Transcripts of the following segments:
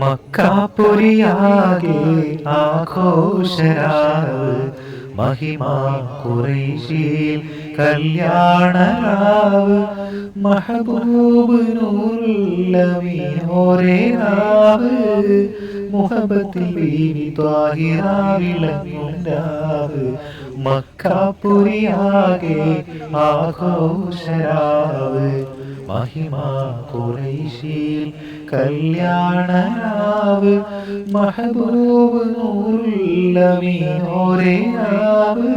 മക്കാപുരിയാകെ ആഘോഷരാവ് മഹിമ കുറേശിയിൽ കല്യാണരാവ് മഹബൂബ് നൂറുള്ളമിയോരേ നാവ് മുഹബത്തിൽ ബീവി ത്വാഹിറാവിളങ്ങുണ്ടാവ് മക്കാപ്പുരിയാകെ ആഘോഷരാവ്. മഹിമ കുറൈശിയിൽ കല്യാണരാവ് മഹബൂബ് നൂറുള്ളമീനോരേ നാവ്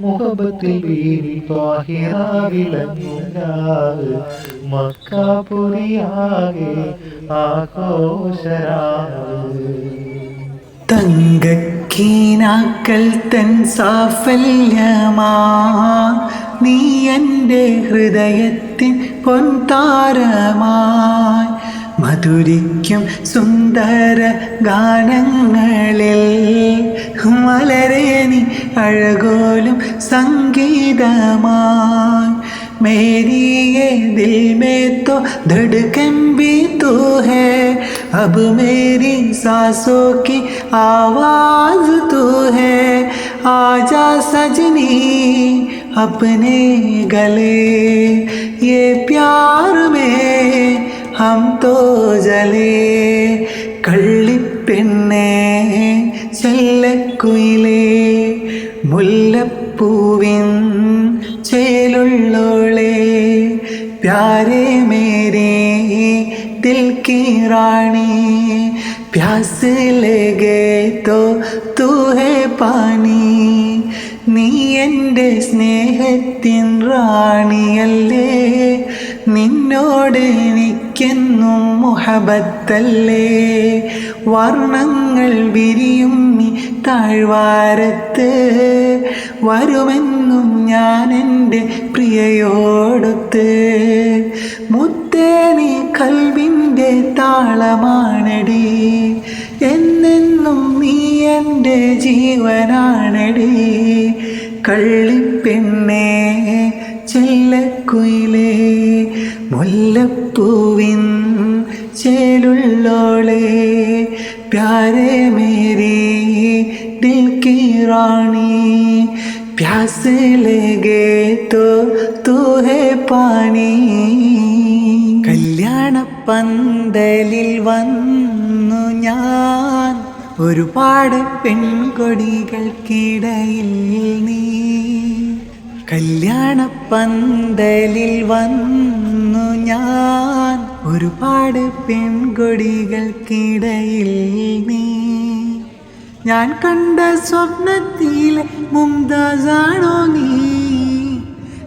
മുഹബത്തിൽ ത്വാഹിറാവിളങ്ങുണ്ടാവ് മക്കാപുരിയാകെ ആഘോഷരാവ്. തങ്കക്കീനാക്കൾ തൻ സാഫല്യമാ. നീ എന്റെ ഹൃദയത്തിൻ പൊൻതാരമായി മധുരിക്കും സുന്ദര ഗാനങ്ങളിൽ മലരെ നീ അഴകോലും സംഗീതമായി मेरी ये दिल में तो धड़कन भी तू है अब मेरी सांसों की आवाज तू है आजा सजनी अपने गले ये प्यार में हम तो जले കള്ളിപ്പെണ്ണേ ചെല്ലക്കുയിലേ മുല്ലപ്പൂവിൻ ചേലുള്ളോളെ പ്യാരെ മേരെ ദിൽ की रानी प्यास लगे तो तू है പാനി നീ എൻ്റെ സ്നേഹത്തിൻ റാണിയല്ലേ നിന്നോട് എനിക്കെന്നും മുഹബത്തല്ലേ. വർണങ്ങൾ വിരിയും നീ താഴ്വാരത്ത്. വരുമെന്നും ഞാൻ എന്റെ പ്രിയയോടൊത്ത്. മുത്തേ നീ കൽവിന്റെ താളമാണടി. എന്നെന്നും നീ എന്റെ ജീവനാണടി. കള്ളിപ്പെണ്ണേ ചെല്ലക്കുയിലേ. മുല്ലപ്പൂവിൻ ചേലുള്ളോളെ പ്യാരെ മേരി ദിൽ की रानी प्यास लगे तो तू है पानी കല്യാണ പന്തലിൽ വന്നു ഞാൻ ഒരുപാട് പെൺകൊടികൾക്കിടയിൽ നീ കല്യാണ പന്തലിൽ വന്നു ഞാൻ. ഒരുപാട് പെൺകൊടികൾക്കിടയിൽ നീ. ഞാൻ കണ്ട സ്വപ്നത്തിലെ മുംതാസാണോ നീ?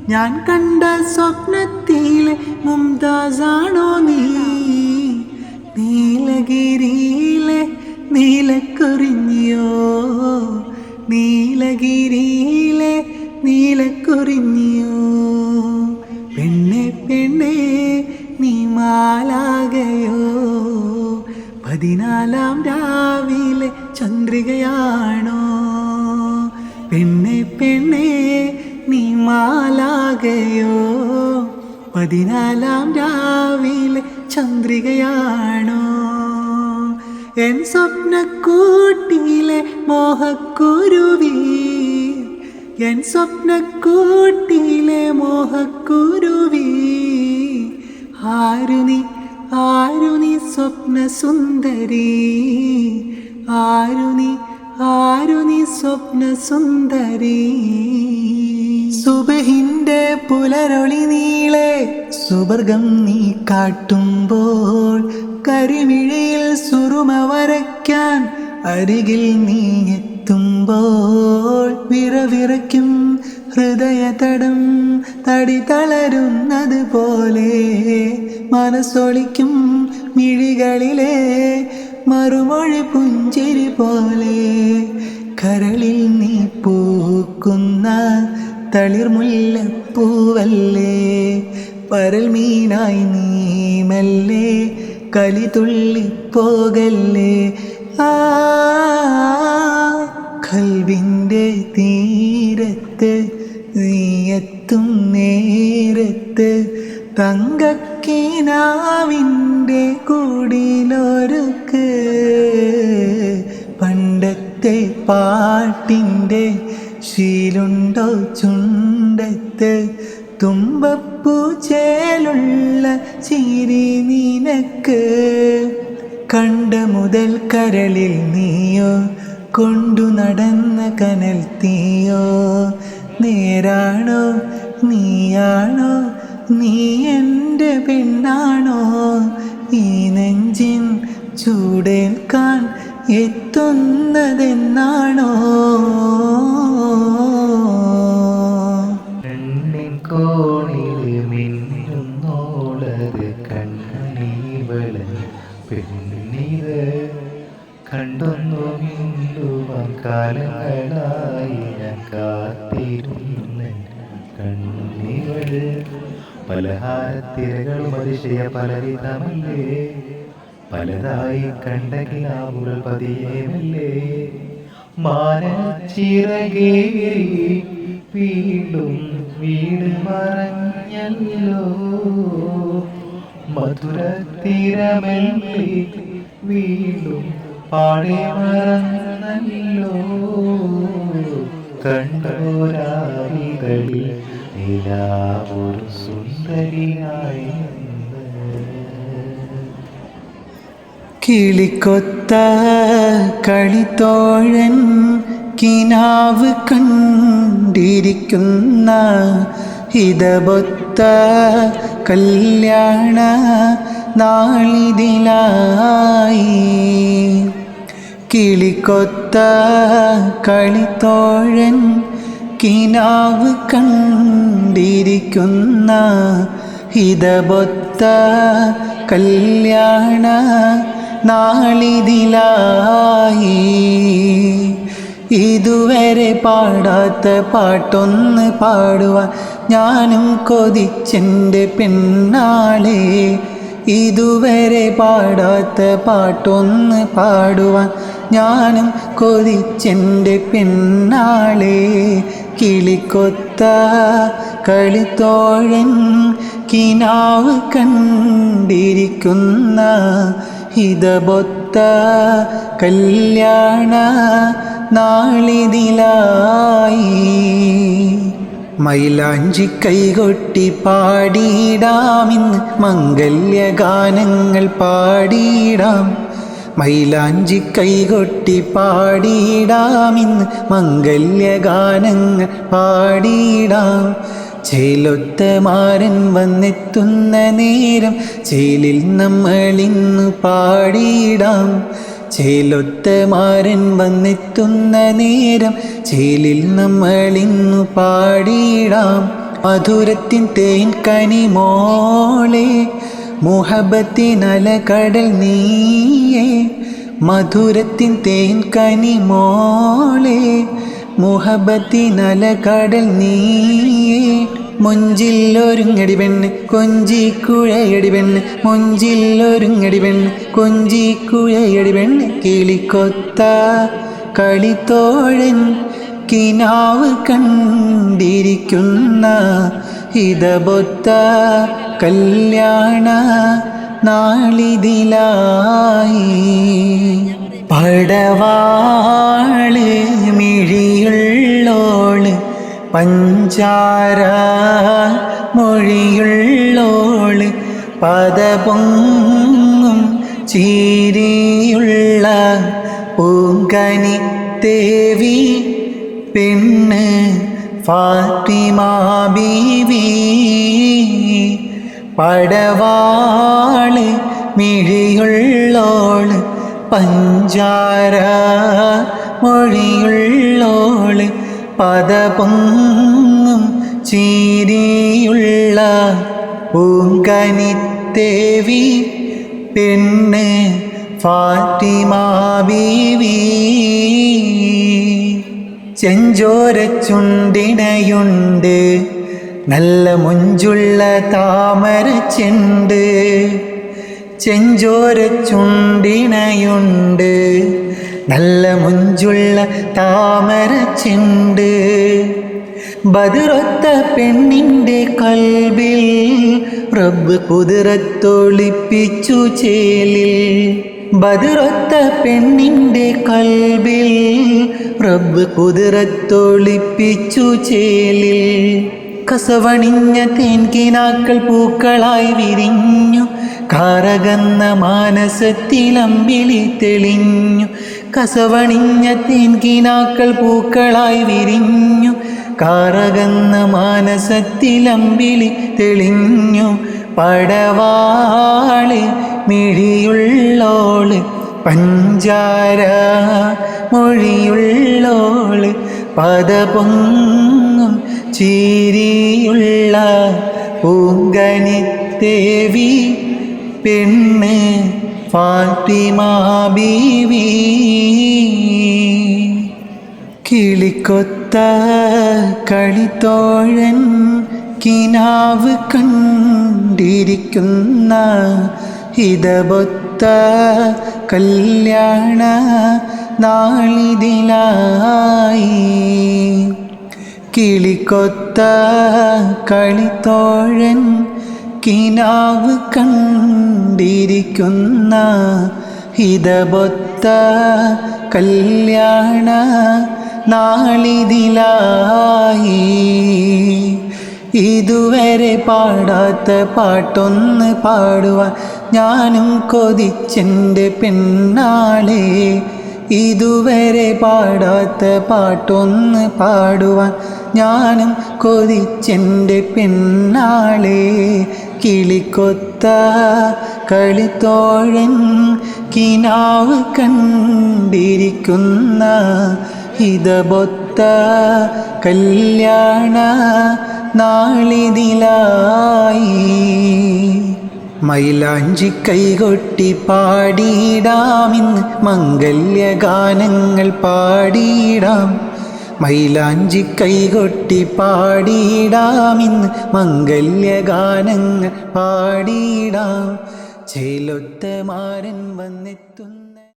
ഞാൻ കണ്ട സ്വപ്നത്തിലെ മുംതാസാണോ നീ? നീലഗിരിയിലെ നീലക്കുറിഞ്ഞിയോ? നീലഗിരിയിലെ നീലക്കുറിഞ്ഞിയോ? പെണ്ണെ പെണ്ണെ നീ മാലാകയോ? പതിനാലാം രാവിലെ ചന്ദ്രികയാണോ? പെണ്ണെ പെണ്ണെ നീ മാലാകയോ? പതിനാലാം രാവിലെ ചന്ദ്രികയാണോ? എൻ സ്വപ്നക്കൂട്ടിയിലെ മോഹക്കുരുവി എൻ സ്വപ്നക്കൂട്ടിലെ മോഹക്കുരുവി. ആരുണി ആരുണി സ്വപ്ന സുന്ദരി ആരുണി ആരുണി സ്വപ്ന സുന്ദരി സുബഹിന്റെ പുലരൊളി നീളെ സുവർഗം നീ കാട്ടുമ്പോൾ കരിമിഴിയിൽ സുറുമ വരയ്ക്കാൻ അരികിൽ നീ എത്തുമ്പോൾ വിറവിറയ്ക്കും ഹൃദയതടം തടി തളരുന്നത് പോലെ മനസ്സൊളിക്കും മിഴികളിലെ മറുമൊഴി പുഞ്ചിരി പോലെ. കരളിൽ നീ പൂക്കുന്ന തളിർമുല്ലപ്പൂവല്ലേ പരൽ മീനായി നീ മെല്ലെ കലി തുള്ളിപ്പോകല്ലേ? ആ കൽവിന്റെ തീരത്ത് നീയെത്തും നേരത്ത് തങ്കക്കിനാവിന്റെ കൂടിലൊരുക്ക് പണ്ടത്തെ പാട്ടിന്റെ ശീലുണ്ടോ ചുണ്ടത്ത് തുമ്പപ്പൂ ചേലുള്ള ചിരി നിനക്ക് കണ്ട മുതൽ കരളിൽ നീയോ കൊണ്ടു നടന്ന കനൽ തീയോ? നേരാണോ? നീയാണോ? നീ എന്റെ പെണ്ണാണോ? ഈ നെഞ്ചിൻ ചൂടേൽക്കാൻ എത്തുന്നതെന്നാണോ? കോണിൽ മിന്നുന്നോളത് പെണ്ണിത് കണ്ടൊന്നു മിണ്ടുവാൻ കാലങ്ങളായി ഞാൻ കാത്തിരുന്ന കണ്ണികൾ പലഹാരത്തിരകളും അതിശയ പലവിധമല്ലേ? പലതായി കണ്ട കിനാവുകൾ പതിയേമല്ലേ? മാനച്ചിറകേറി വീണ്ടും വീട് മറഞ്ഞല്ലോ. മധുരത്തിരമല്ലേ വീണ്ടും പാടെ മറന്നല്ലോ കണ്ടോരാളികളിൽ നിലാവൊരു സുന്ദരിയായി. കിളിക്കൊത്ത കളിത്തോഴൻ കിനാവ് കണ്ടിരിക്കുന്ന ഹിതബൊത്ത കല്യാണ നാളിതിലായി കിളിക്കൊത്ത കളിത്തോഴൻ കിനാവ് കണ്ടിരിക്കുന്ന ഹിതബൊത്ത കല്യാണ നാളിതിലായി. ഇതുവരെ പാടാത്ത പാട്ടൊന്ന് പാടുവാൻ ഞാനും കൊതിച്ചെന്റെ പെണ്ണാളെ ഇതുവരെ പാടാത്ത പാട്ടൊന്ന് പാടുവാൻ ഞാനും കൊതിച്ചെന്റെ പെണ്ണാളെ കിളിക്കൊത്ത കളിത്തോഴൻ കിനാവ് കണ്ടിരിക്കുന്ന ഹിതബൊത്ത കല്യാണ നാളിതിലായി. മൈലാഞ്ചി കൈകൊട്ടി പാടിയിടാമിന്ന് മംഗല്യഗാനങ്ങൾ പാടിയിടാം. മൈലാഞ്ചി കൈകൊട്ടി പാടിയിടാമിന്ന് മംഗല്യഗാനങ്ങൾ പാടിയിടാം. ചേലൊത്ത മാരൻ വന്നെത്തുന്ന നേരം ചേലിൽ നമ്മളിന്ന് പാടിയിടാം. ചേലൊത്ത മാരൻ വന്നെത്തുന്ന നേരം ചേലിൽ നമ്മളിന്നു പാടിയിടാം. മധുരത്തിൻ തേൻ കനിമോളെ മുഹബത്തിനല കടൽ നീയേ മധുരത്തിൻ തേൻ കനി മോളെ മുഹബത്തിനല കടൽ നീയേ മൊഞ്ചില്ലൊരുങ്ങടി പെണ്ണ് കൊഞ്ചിക്കുഴയടി പെണ്ണ് മൊഞ്ചില്ലൊരുങ്ങടി പെണ്ണ് കൊഞ്ചിക്കുഴയടി പെണ്ണ് കിളിക്കൊത്ത കളിത്തോഴൻ കിനാവ് കണ്ടിരിക്കുന്ന ഹിതബൊത്ത കല്യാണ നാളിതിലായി. പടവാൾ മിഴിയുള്ളോൾ പഞ്ചാര മൊഴിയുള്ളോൾ പദപൊങ്ങും ചീരിയുള്ള പൂങ്കനി ദേവി പെണ്ണ് ഫാത്തിമാ ബീവി. പടവാൾ മിഴിയുള്ളോൾ പഞ്ചാര മൊഴിയുള്ളോൾ പദപൊങ്ങും ചീരിയുള്ള പൂങ്കനിത്തേവി പെണ്ണ് ഫാത്തിമ ബീവി ചെഞ്ചോരച്ചുണ്ടിണയുണ്ട് നല്ല മുഞ്ചുള്ള താമര ചെണ്ട് ചെഞ്ചോര ചുണ്ടിണയുണ്ട്. നല്ല മുഞ്ചുള്ള താമര ചെണ്ട് ബതിറൊത്ത പെണ്ണിന്റെ കൽവിൽ റബ്ബ് കുതിരത്തൊളിപ്പിച്ചു ചേലിൽ. ബതിറൊത്ത പെണ്ണിന്റെ കൽവിൽ റബ്ബ് കുതിരത്തൊളിപ്പിച്ചു ചേലിൽ. കസവണിഞ്ഞ തേൻകിനാക്കൾ പൂക്കളായി വിരിഞ്ഞു. കാറകന്ന മാനസത്തിലമ്പിളി തെളിഞ്ഞു. കസവണിഞ്ഞ തേൻകിനാക്കൾ പൂക്കളായി വിരിഞ്ഞു. കാറകന്ന മാനസത്തിലമ്പിളി തെളിഞ്ഞു. പടവാൾ മിഴിയുള്ളോൾ പഞ്ചാര മൊഴിയുള്ളോൾ പദപൊങ്ങും ചീരിയുള്ള പൂങ്കനിത്തേവി പെണ്ണ് ഫാത്തിമാ ബീവി. കിളിക്കൊത്ത കളിത്തോഴൻ കിനാവ് കണ്ടിരിക്കുന്ന ഹിതബൊത്ത കല്യാണ നാളിതിലായി. കിളിക്കൊത്ത കളിത്തോഴൻ കിനാവ് കണ്ടിരിക്കുന്ന ഹിതബൊത്ത കല്യാണ നാളിതിലായി. ഇതുവരെ പാടാത്ത പാട്ടൊന്ന് പാടുവാൻ ഞാനും കൊതിച്ചെന്റെ പെണ്ണാളെ ഇതുവരെ പാടാത്ത പാട്ടൊന്ന് പാടുവാൻ ഞാനും കൊതിച്ചെന്റെ പെണ്ണാളെ. കിളിക്കൊത്ത കളിത്തോഴൻ കിനാവ് കണ്ടിരിക്കുന്ന ഹിതബൊത്ത കല്യാണ നാളിതിലായി. മൈലാഞ്ചി കൈകൊട്ടി പാടിയിടാമിന്ന് മംഗല്യഗാനങ്ങൾ പാടിയിടാം. മൈലാഞ്ചി കൈകൊട്ടി പാടിയിടാമിന്ന് മംഗല്യഗാനങ്ങൾ പാടിയിടാം. ചേലൊത്ത മാരൻ വന്നെത്തുന്നു.